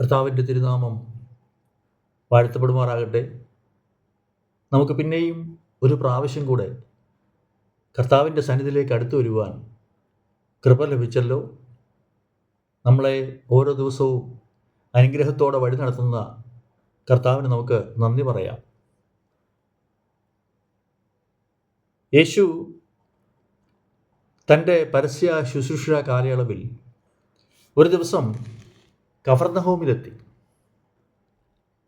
കർത്താവിന്റെ തിരുനാമം വാഴ്ത്തപ്പെടുമാറാകട്ടെ. നമുക്ക് പിന്നെയും ഒരു പ്രാവശ്യം കൂടെ കർത്താവിന്റെ സന്നിധിയിലേക്ക് അടുത്തു വരുവാൻ കൃപ ലഭിച്ചല്ലോ. നമ്മളെ ഓരോ ദിവസവും അനുഗ്രഹത്തോടെ വഴി നടത്തുന്ന കർത്താവിന് നമുക്ക് നന്ദി പറയാം. യേശു തന്റെ പരസ്യ ശുശ്രൂഷ കാലയളവിൽ ഒരു ദിവസം കവർന്നഹോമിലെത്തി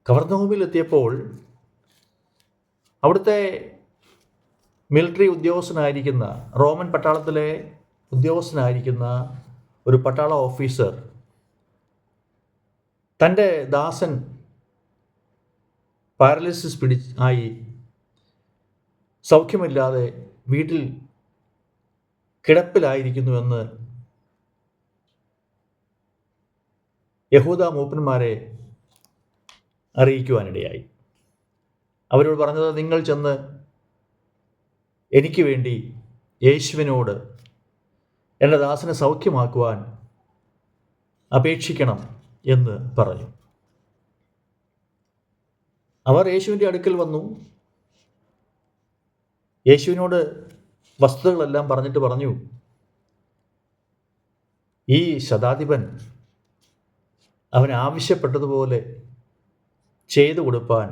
കവർന്നഹോമിലെത്തിയപ്പോൾ അവിടുത്തെ മിലിറ്ററി ഉദ്യോഗസ്ഥനായിരിക്കുന്ന റോമൻ പട്ടാളത്തിലെ ഉദ്യോഗസ്ഥനായിരിക്കുന്ന ഒരു പട്ടാള ഓഫീസർ തന്റെ ദാസൻ പാരലിസിസ് പിടി ആയി സൗഖ്യമില്ലാതെ വീട്ടിൽ കിടപ്പിലായിരിക്കുന്നുവെന്ന് യഹൂദ മൂപ്പന്മാരെ അറിയിക്കുവാനിടയായി. അവരോട് പറഞ്ഞത് നിങ്ങൾ ചെന്ന് എനിക്ക് വേണ്ടി യേശുവിനോട് എന്റെ ദാസനെ സൗഖ്യമാക്കുവാൻ അപേക്ഷിക്കണം എന്ന് പറഞ്ഞു. അവർ യേശുവിന്റെ അടുക്കൽ വന്നു. യേശുവിനോട് വസ്തുതകളെല്ലാം പറഞ്ഞിട്ട് പറഞ്ഞു ഈ ശതാധിപൻ അവൻ ആവശ്യപ്പെട്ടതുപോലെ ചെയ്തു കൊടുപ്പാൻ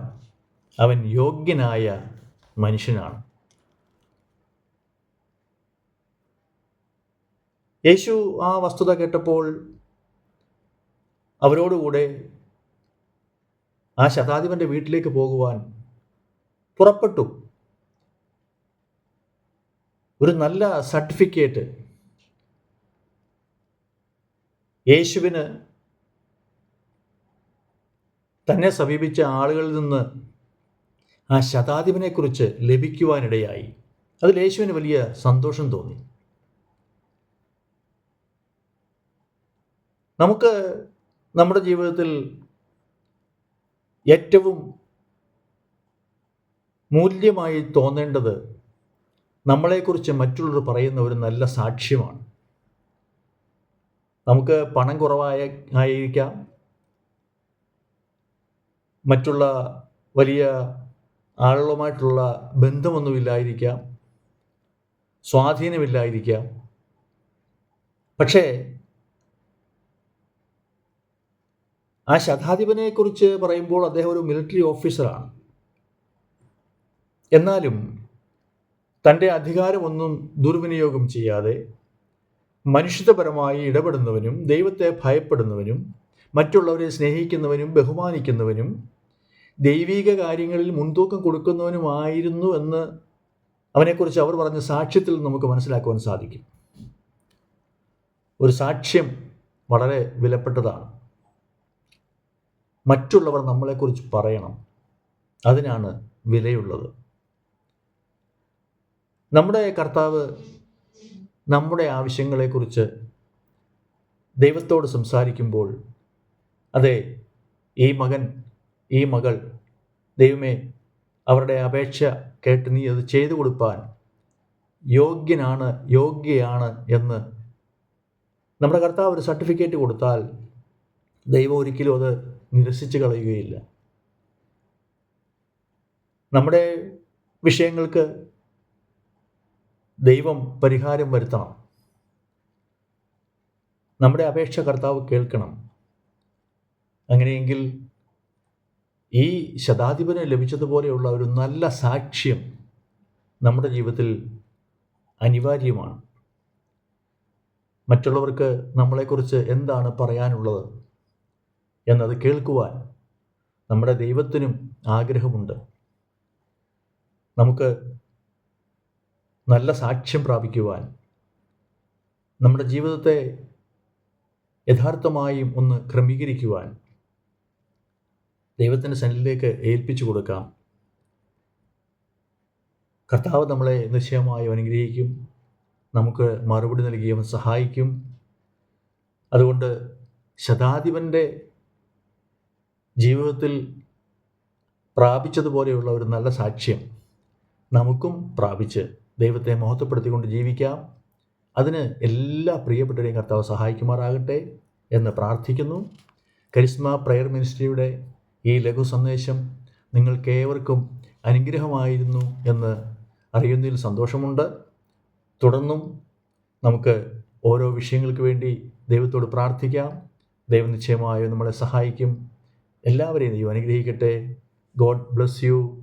അവൻ യോഗ്യനായ മനുഷ്യനാണ്. യേശു ആ വസ്തുത കേട്ടപ്പോൾ അവരോടുകൂടെ ആ ശതാധിപന്റെ വീട്ടിലേക്ക് പോകുവാൻ പുറപ്പെട്ടു. ഒരു നല്ല സർട്ടിഫിക്കറ്റ് യേശുവിന് തന്നെ സമീപിച്ച ആളുകളിൽ നിന്ന് ആ ശതാധിപനെക്കുറിച്ച് ലഭിക്കുവാനിടയായി. അതിൽ യേശുവിന് വലിയ സന്തോഷം തോന്നി. നമുക്ക് നമ്മുടെ ജീവിതത്തിൽ ഏറ്റവും മൂല്യമായി തോന്നേണ്ടത് നമ്മളെക്കുറിച്ച് മറ്റുള്ളവർ പറയുന്ന ഒരു നല്ല സാക്ഷ്യമാണ്. നമുക്ക് പണം കുറവായ ആയിരിക്കാം മറ്റുള്ള വലിയ ആളുകളുമായിട്ടുള്ള ബന്ധമൊന്നുമില്ലായിരിക്കാം. സ്വാധീനമില്ലായിരിക്കാം. പക്ഷേ ആ ശതാധിപനെക്കുറിച്ച് പറയുമ്പോൾ അദ്ദേഹം ഒരു മിലിറ്ററി ഓഫീസറാണ്. എന്നാലും തന്റെ അധികാരമൊന്നും ദുർവിനിയോഗം ചെയ്യാതെ മനുഷ്യത്വപരമായി ഇടപെടുന്നവനും ദൈവത്തെ ഭയപ്പെടുന്നവനും മറ്റുള്ളവരെ സ്നേഹിക്കുന്നവനും ബഹുമാനിക്കുന്നവനും ദൈവീക കാര്യങ്ങളിൽ മുൻതൂക്കം കൊടുക്കുന്നവനുമായിരുന്നു എന്ന് അവനെക്കുറിച്ച് അവർ പറഞ്ഞ സാക്ഷ്യത്തിൽ നമുക്ക് മനസ്സിലാക്കുവാൻ സാധിക്കും. ഒരു സാക്ഷ്യം വളരെ വിലപ്പെട്ടതാണ്. മറ്റുള്ളവർ നമ്മളെക്കുറിച്ച് പറയണം. അതിനാണ് വിലയുള്ളത്. നമ്മുടെ കർത്താവ് നമ്മുടെ ആവശ്യങ്ങളെക്കുറിച്ച് ദൈവത്തോട് സംസാരിക്കുമ്പോൾ അതെ ഈ മകൻ ഈ മകൾ ദൈവമേ അവരുടെ അപേക്ഷ കേട്ട് നീ അത് ചെയ്തു കൊടുപ്പാൻ യോഗ്യനാണ് യോഗ്യയാണ് എന്ന് നമ്മുടെ കർത്താവ് ഒരു സർട്ടിഫിക്കറ്റ് കൊടുത്താൽ ദൈവം ഒരിക്കലും അത് നിരസിച്ച് കളയുകയില്ല. നമ്മുടെ വിഷയങ്ങൾക്ക് ദൈവം പരിഹാരം വരുത്തണം. നമ്മുടെ അപേക്ഷ കർത്താവ് കേൾക്കണം. അങ്ങനെയെങ്കിൽ ഈ ശതാധിപന് ലഭിച്ചതുപോലെയുള്ള ഒരു നല്ല സാക്ഷ്യം നമ്മുടെ ജീവിതത്തിൽ അനിവാര്യമാണ്. മറ്റുള്ളവർക്ക് നമ്മളെക്കുറിച്ച് എന്താണ് പറയാനുള്ളത് എന്നത് കേൾക്കുവാൻ നമ്മുടെ ദൈവത്തിനും ആഗ്രഹമുണ്ട്. നമുക്ക് നല്ല സാക്ഷ്യം പ്രാപിക്കുവാൻ നമ്മുടെ ജീവിതത്തെ യഥാർത്ഥമായും ഒന്ന് ക്രമീകരിക്കുവാൻ ദൈവത്തിന്റെ സന്നിധിയിലേക്ക് ഏൽപ്പിച്ചു കൊടുക്കാം. കർത്താവ് നമ്മളെ നിശ്ചയമായി അനുഗ്രഹിക്കും. നമുക്ക് മറുപടി നൽകി അവൻ സഹായിക്കും. അതുകൊണ്ട് ശതാധിപന്റെ ജീവിതത്തിൽ പ്രാപിച്ചതുപോലെയുള്ള ഒരു നല്ല സാക്ഷ്യം നമുക്കും പ്രാപിച്ച് ദൈവത്തെ മഹത്വപ്പെടുത്തിക്കൊണ്ട് ജീവിക്കാം. അതിന് എല്ലാ പ്രിയപ്പെട്ടവരെയും കർത്താവ് സഹായിക്കുമാറാകട്ടെ എന്ന് പ്രാർത്ഥിക്കുന്നു. കരിസ്മ പ്രയർ മിനിസ്ട്രിയുടെ ഈ ലഘു സന്ദേശം നിങ്ങൾക്കേവർക്കും അനുഗ്രഹമായിരുന്നു എന്ന് അറിയുന്നതിൽ സന്തോഷമുണ്ട്. തുടർന്നും നമുക്ക് ഓരോ വിഷയങ്ങൾക്ക് വേണ്ടി ദൈവത്തോട് പ്രാർത്ഥിക്കാം. ദൈവം നിശ്ചയമായും നമ്മളെ സഹായിക്കും. എല്ലാവരെയും ദൈവം അനുഗ്രഹിക്കട്ടെ. God bless you.